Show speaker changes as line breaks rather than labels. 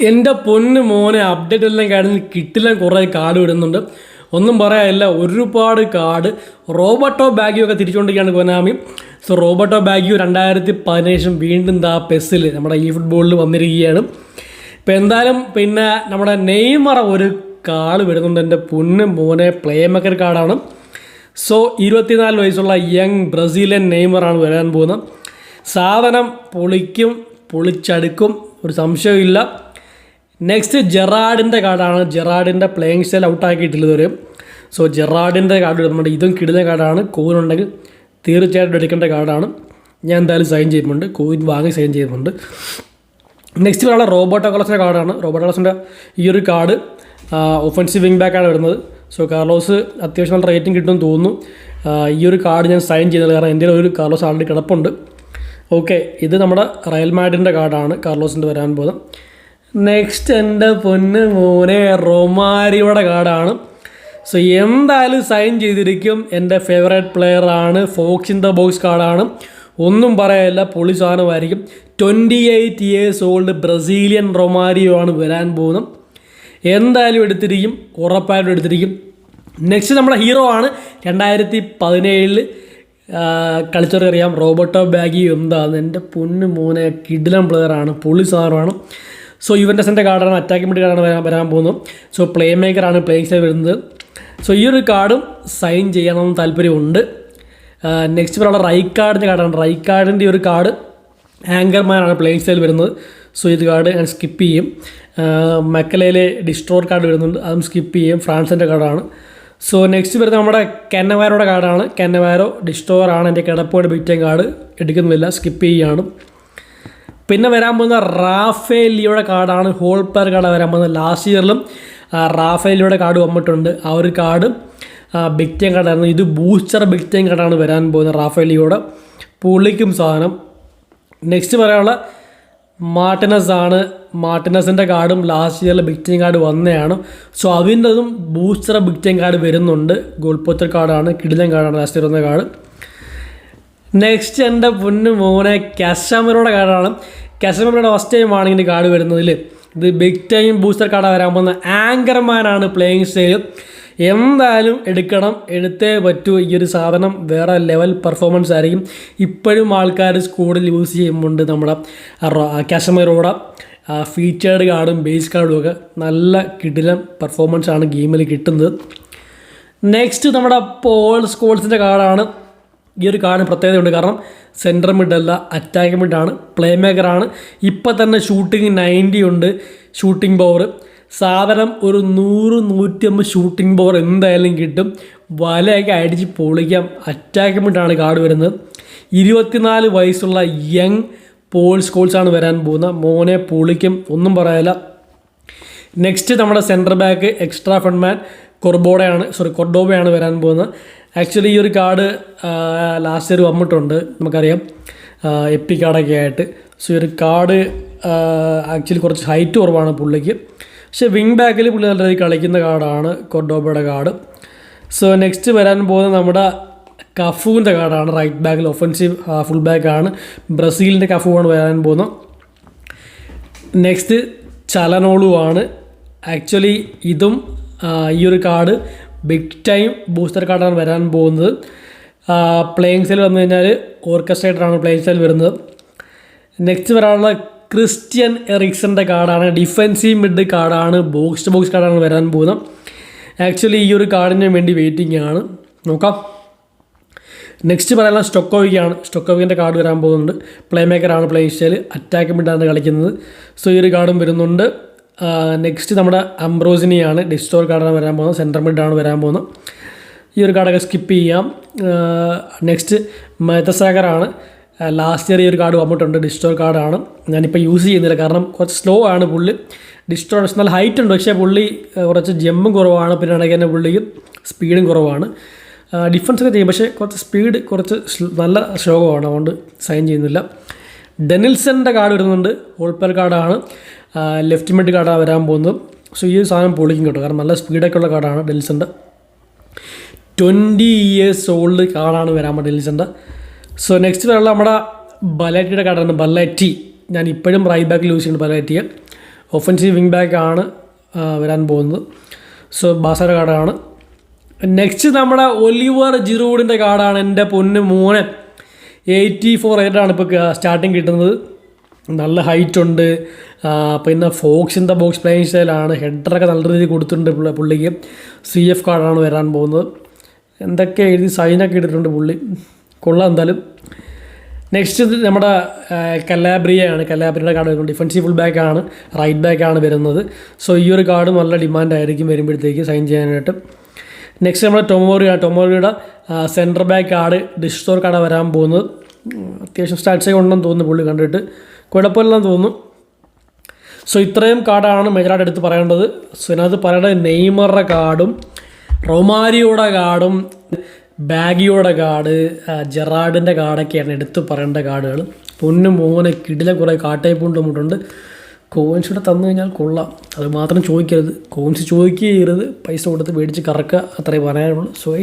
എന്റെ പൊന്ന് മോനെ അപ്ഡേറ്റ് എല്ലാം കഴിഞ്ഞ് കിട്ടില്ല കുറേ കാർഡ് വിടുന്നുണ്ട്. ഒന്നും പറയാനില്ല ഒരുപാട് കാർഡ്. റോബോട്ടോ ബാഗിയോ ഒക്കെ തിരിച്ചുകൊണ്ടിരിക്കുകയാണ് കൊനാമി. സോ റോബോട്ടോ ബാഗിയോ രണ്ടായിരത്തി പതിനേഴും വീണ്ടും ദാ പെസ്സിൽ നമ്മുടെ ഈ ഫുട്ബോളിൽ വന്നിരിക്കുകയാണ്. ഇപ്പം എന്തായാലും പിന്നെ നമ്മുടെ നെയ്മറ ഒരു കാട് വരുന്നുണ്ട് എന്റെ പൊന്ന് മോനെ പ്ലേ മേക്കർ കാർഡാണ്. സോ ഇരുപത്തിനാല് വയസ്സുള്ള യങ് ബ്രസീലിയൻ നെയ്മറാണ് വരാൻ പോകുന്നത്. സാധനം പൊളിക്കും പൊളിച്ചടുക്കും ഒരു സംശയമില്ല നെക്സ്റ്റ് ജെറാഡിന്റെ കാർഡാണ്. ജെറാഡിന്റെ പ്ലേയിങ് സ്റ്റൈൽ ഔട്ടാക്കിയിട്ടുള്ളത് ഒരു. സോ ജെറാഡിന്റെ കാർഡ് നമ്മുടെ ഇതും കിടുന്ന കാർഡാണ് കോയിൻ ഉണ്ടെങ്കിൽ തീർച്ചയായിട്ടും എടുക്കേണ്ട കാർഡാണ് ഞാൻ എന്തായാലും സൈൻ ചെയ്യുന്നുണ്ട് കോയിൻ വാങ്ങി സൈൻ ചെയ്യുന്നുണ്ട് നെക്സ്റ്റ് വരാനുള്ള റോബോട്ടോ കോളസിന്റെ കാർഡാണ് റോബോട്ടോ കോളസിന്റെ ഈ ഒരു കാർഡ് ഒഫൻസീവ് വിങ് ബാക്കാണ് വരുന്നത്. സോ കാർലോസ് അത്യാവശ്യം നല്ല റേറ്റിംഗ് കിട്ടുമെന്ന് തോന്നുന്നു. ഈ ഒരു കാർഡ് ഞാൻ സൈൻ ചെയ്തത് കാരണം എന്റെ ഒരു കാർലോസ് ആൾറെഡി കിടപ്പുണ്ട്. ഓക്കെ ഇത് നമ്മുടെ റയൽ മാഡിന്റെ കാർഡാണ് കാർലോസിന്റെ വരാൻ പോകുന്നത്. നെക്സ്റ്റ് എന്റെ പൊന്ന് മോനെ റൊമാരിയുടെ കാർഡാണ് സോ എന്തായാലും സൈൻ ചെയ്തിരിക്കും. എന്റെ ഫേവറേറ്റ് പ്ലെയർ ആണ്. ഫോക്സ് ഇൻ ദ ബോക്സ് കാർഡാണ് ഒന്നും പറയാനില്ല പൊളി സാധനമായിരിക്കും. Twenty eight years old Brazilian Romario ആണ് വരാൻ പോകുന്നത്. എന്തായാലും എടുത്തിരിക്കും. ഉറപ്പായിട്ടും എടുത്തിരിക്കും. നെക്സ്റ്റ് നമ്മുടെ ഹീറോ ആണ്. രണ്ടായിരത്തി പതിനേഴിൽ കളിച്ചവർക്കറിയാം റോബർട്ടോ ബാഗി എന്താന്ന്. എന്റെ പൊന്ന് മോനെ കിഡിലം പ്ലെയറാണ് പൊളി സാധനമാണ്. സോ യുവന്റസിന്റെ കാർഡാണ് അറ്റാക്കിംഗ് കാർഡാണ് വരാൻ വരാൻ പോകുന്നത്. സോ പ്ലേ മേക്കറാണ് പ്ലേയിങ് സ്റ്റൈൽ വരുന്നത്. സോ ഈ ഒരു കാർഡും സൈൻ ചെയ്യണമെന്ന് താല്പര്യമുണ്ട്. നെക്സ്റ്റ് പറയുള്ള റൈറ്റ് കാർഡിന്റെ കാർഡാണ് റൈറ്റ് കാർഡിന്റെ ഒരു കാർഡ് ആങ്കർമാനാണ് പ്ലേയിങ് സ്റ്റൈൽ വരുന്നത്. സോ ഇത് കാർഡ് ഞാൻ സ്കിപ്പ് ചെയ്യും. മക്കലയിലെ ഡിസ്ട്രോർ കാർഡ് വരുന്നുണ്ട്. അതും സ്കിപ്പ് ചെയ്യും. ഫ്രാൻസിന്റെ കാർഡാണ് സോ നെക്സ്റ്റ് വരുന്നത് നമ്മുടെ കെന്നവാരോടെ കാർഡാണ് കെന്നവാരോ ഡിസ്ട്രോർ ആണ്. എന്റെ കിടപ്പോടെ ബിറ്റൻ കാർഡ് എടുക്കുന്നില്ല. സ്കിപ്പ് ചെയ്യുകയാണ്. പിന്നെ വരാൻ പോകുന്ന റാഫേലിയുടെ കാർഡാണ് ഹോൾ പെർ കാർഡ് വരാൻ പോകുന്നത് ലാസ്റ്റ് ഇയറിലും റാഫേലിയുടെ കാർഡ് വന്നിട്ടുണ്ട്. ആ ഒരു കാർഡ് ബിഗ് ടൈം കാർഡായിരുന്നു ഇത് ബൂസ്റ്റർ ബിഗ് ടൈം കാർഡാണ് വരാൻ പോകുന്നത് റാഫേലിയുടെ പുള്ളിക്കും സാധനം. നെക്സ്റ്റ് പറയാനുള്ള മാർട്ടിനസ് ആണ്. മാർട്ടിനസിന്റെ കാർഡും ലാസ്റ്റ് ഇയറിലെ ബിഗ് ടൈം കാർഡ് വന്നതാണ്. സോ അതിന്റെതും ബൂസ്റ്റർ ബിഗ് ടൈം കാർഡ് വരുന്നുണ്ട്. ഗോൾപോത്തർ കാർഡാണ് കിടിലൻ കാർഡാണ് ലാസ്റ്റ് ഇയർ വന്ന കാർഡ്. നെക്സ്റ്റ് എന്റെ പൊന്ന് മോനെ കസ്റ്റമറുടെ കാർഡാണ്. കസ്റ്റമറുടെ ഫസ്റ്റ് ടൈം ആണ് ഇങ്ങനെ കാർഡ് വരുന്നതിൽ ഇത് ബിഗ് ടൈം ബൂസ്റ്റർ കാർഡ് വരാൻ പോകുന്ന ആങ്കർമാനാണ് പ്ലേയിങ് സ്റ്റൈൽ എന്തായാലും എടുക്കണം എടുത്തേ പറ്റൂ. ഈ ഒരു സാധനം വേറെ ലെവൽ പെർഫോമൻസ് ആയിരിക്കും. ഇപ്പോഴും ആൾക്കാർ സ്കൂളിൽ യൂസ് ചെയ്യുന്നുണ്ട് നമ്മുടെ കാശ്മീറോടെ ഫീച്ചേർഡ് കാർഡും ബേസ് കാർഡും ഒക്കെ നല്ല കിടിലം പെർഫോമൻസ് ആണ് ഗെയിമിൽ കിട്ടുന്നത്. നെക്സ്റ്റ് നമ്മുടെ പോൾ സ്കോൾസിന്റെ കാർഡാണ് ഈ ഒരു കാർഡിന് പ്രത്യേകതയുണ്ട്. കാരണം സെന്റർ മിഡ് അല്ല അറ്റാക്ക് മിഡാണ് പ്ലേ മേക്കറാണ് ഇപ്പം തന്നെ ഷൂട്ടിംഗ് നയന്റി ഉണ്ട് ഷൂട്ടിംഗ് പവർ സാധനം ഒരു നൂറ് നൂറ്റമ്പത് ഷൂട്ടിംഗ് പവർ എന്തായാലും കിട്ടും. വലയൊക്കെ അടിച്ച് പൊളിക്കാം. അറ്റാക്ക് മിഡാണ് കാർഡ് വരുന്നത്. ഇരുപത്തിനാല് വയസ്സുള്ള യങ് പോൾ സ്കോൾസാണ് വരാൻ പോകുന്നത്. മോനെ പൊളിക്കും ഒന്നും പറയാനില്ല നെക്സ്റ്റ് നമ്മുടെ സെന്റർ ബാക്ക് എക്സ്ട്രാ ഫണ്ട്മാൻ കൊർബോഡയാണ് സോറി കൊർഡോബയാണ് വരാൻ പോകുന്നത്. ആക്ച്വലി ഈ ഒരു കാർഡ് ലാസ്റ്റ് ഇയർ വന്നിട്ടുണ്ട് നമുക്കറിയാം. എപ്പി കാർഡൊക്കെ ആയിട്ട്. സോ ഈ ഒരു കാർഡ് ആക്ച്വലി കുറച്ച് ഹൈറ്റ് കുറവാണ് പുള്ളിക്ക്. പക്ഷേ വിങ് ബാക്കിൽ പുള്ളി നല്ല രീതിയിൽ കളിക്കുന്ന കാർഡാണ് കൊർഡോബയുടെ കാർഡ്. സോ നെക്സ്റ്റ് വരാൻ പോകുന്നത് നമ്മുടെ കഫുവിന്റെ കാർഡാണ് റൈറ്റ് ബാക്കിൽ ഒഫൻസീവ് ഫുൾ ബാക്കാണ് ബ്രസീലിന്റെ കഫുവാണ് വരാൻ പോകുന്നത്. നെക്സ്റ്റ് ചലനോളുവാണ്. ആക്ച്വലി ഇതും ഈ ഒരു കാർഡ് ബിഗ് ടൈം ബൂസ്റ്റർ കാർഡാണ് വരാൻ പോകുന്നത്. പ്ലേയിങ് സെൽ വന്നു കഴിഞ്ഞാൽ ഓർക്കസ്ട്രേറ്ററാണ് പ്ലേയിങ് സെൽ വരുന്നത്. നെക്സ്റ്റ് വരാനുള്ള ക്രിസ്ത്യൻ എറിക്സന്റെ കാർഡാണ് ഡിഫൻസീവ് മിഡ് കാർഡാണ് ബോക്സ് ടു ബോക്സ് കാർഡാണ് വരാൻ പോകുന്നത്. ആക്ച്വലി ഈ ഒരു കാർഡിന് വേണ്ടി വെയിറ്റിംഗ് ആണ്. നോക്കാം. നെക്സ്റ്റ് പറയാനുള്ള സ്റ്റൊക്കോവിക്കാണ് സ്റ്റൊക്കോവിക്കിന്റെ കാർഡ് വരാൻ പോകുന്നുണ്ട്. പ്ലേ മേക്കറാണ് പ്ലേ സ്റ്റൈൽ അറ്റാക്ക് മിഡാണ് കളിക്കുന്നത്. സോ ഈ ഒരു കാർഡും വരുന്നുണ്ട്. നെക്സ്റ്റ് നമ്മുടെ അംബ്രോസിനിയാണ് ഡിസ്റ്റോർ കാർഡാണ് വരാൻ പോകുന്നത് സെൻട്രൽ മിഡാണ് വരാൻ പോകുന്നത്. ഈ ഒരു കാർഡൊക്കെ സ്കിപ്പ് ചെയ്യാം. നെക്സ്റ്റ് മെത്തസാഗറാണ് ലാസ്റ്റ് ഇയർ ഈ ഒരു കാർഡ് വന്നിട്ടുണ്ട് ഡിസ്റ്റോർ കാർഡാണ് ഞാനിപ്പോൾ യൂസ് ചെയ്യുന്നില്ല കാരണം കുറച്ച് സ്ലോ ആണ് പുള്ളി. ഡിസ്റ്റോർ നല്ല ഹൈറ്റ് ഉണ്ട് പക്ഷേ പുള്ളി കുറച്ച് ജമ്പും കുറവാണ് പിന്നെ ആണെങ്കിൽ തന്നെ പുള്ളിക്ക് സ്പീഡും കുറവാണ്. ഡിഫൻസ് ഒക്കെ ചെയ്യും പക്ഷേ കുറച്ച് സ്പീഡ് കുറച്ച് നല്ല ശോകമാണ് അതുകൊണ്ട് സൈൻ ചെയ്യുന്നില്ല. ഡെനിൽസന്റെ കാർഡ് വരുന്നുണ്ട് ഹോൾപ്പർ കാർഡാണ് ലെഫ്റ്റ് മിഡ് കാർഡാണ് വരാൻ പോകുന്നത്. സോ ഈ ഒരു സാധനം പൊളിക്കും കേട്ടോ. കാരണം നല്ല സ്പീഡൊക്കെ ഉള്ള കാർഡാണ് ഡെൽസിന്റെ ട്വന്റി ഇയേഴ്സ് ഓൾഡ് കാർഡാണ് വരാൻ പോകുന്നത് ഡെൽസിന്റെ സോ നെക്സ്റ്റ് വരെയുള്ള നമ്മുടെ ബലാറ്റിയുടെ കാർഡാണ് ബലാറ്റി. ഞാൻ ഇപ്പോഴും റൈറ്റ് ബാക്കിൽ യൂസ് ചെയ്യുന്നത് ബലാറ്റിയെ ഒഫൻസീവ് വിങ് ബാക്ക് ആണ് വരാൻ പോകുന്നത്. സോ ബാസയുടെ കാർഡാണ്. നെക്സ്റ്റ് നമ്മുടെ ഒലിവർ ജിറൂഡിന്റെ കാർഡാണ് എന്റെ പൊന്ന് മോനെ. എയ്റ്റി ഫോർ ആണ് ഇപ്പോൾ സ്റ്റാർട്ടിങ് കിട്ടുന്നത്. നല്ല ഹൈറ്റ് ഉണ്ട്. പിന്നെ ദ ബോക്സ് പ്ലേയിങ് സ്റ്റൈലാണ് ഹെഡറൊക്കെ നല്ല രീതിയിൽ കൊടുത്തിട്ടുണ്ട് പുള്ളി- പുള്ളിക്ക്. സി എഫ് കാർഡാണ് വരാൻ പോകുന്നത്. എന്തൊക്കെ എഴുതി സൈനൊക്കെ ഇട്ടിട്ടുണ്ട് പുള്ളി. കൊള്ളാം എന്തായാലും. നെക്സ്റ്റ് നമ്മുടെ കലാബ്രിയയാണ് കലാബ്രിയുടെ കാർഡ് വരുന്നത്. ഡിഫൻസീവ് ഫുൾ ബാക്കാണ് റൈറ്റ് ബാക്കാണ് വരുന്നത്. സോ ഈ ഒരു കാർഡും നല്ല ഡിമാൻഡായിരിക്കും വരുമ്പോഴത്തേക്ക് സൈൻ ചെയ്യാനായിട്ട്. നെക്സ്റ്റ് നമ്മുടെ ടൊമോറിയ ടൊമോറിയുടെ സെന്റർ ബാക്ക് കാർഡ് ഡിസ്റ്റോർ കാർഡ് വരാൻ പോകുന്നത്. അത്യാവശ്യം സ്റ്റാറ്റ്സൊക്കെ ഉണ്ടെന്ന് തോന്നുന്നു പുള്ളി കണ്ടിട്ട്. കുഴപ്പമില്ലെന്ന് തോന്നുന്നു. സോ ഇത്രയും കാർഡാണ് മെജറായിട്ട് എടുത്ത് പറയേണ്ടത്. സോ ഇതിനകത്ത് പറയേണ്ടത് നെയ്മറുടെ കാർഡും റൊമാരിയുടെ കാർഡും ബാഗിയോടെ കാർഡ് ജെറാഡിന്റെ കാർഡൊക്കെയാണ് എടുത്ത് പറയേണ്ട കാർഡുകൾ. പൊന്നും മോനെ കിടിലെ കുറേ കാട്ടയപ്പും ഉണ്ട് കോയിൻസ് കൂടെ തന്നു കഴിഞ്ഞാൽ കൊള്ളാം. അത് മാത്രം ചോദിക്കരുത്. കോയിൻസ് ചോദിക്കുകയരുത് പൈസ കൊടുത്ത് മേടിച്ച് കറക്കുക. അത്രേ പറയാനുള്ളൂ. സോ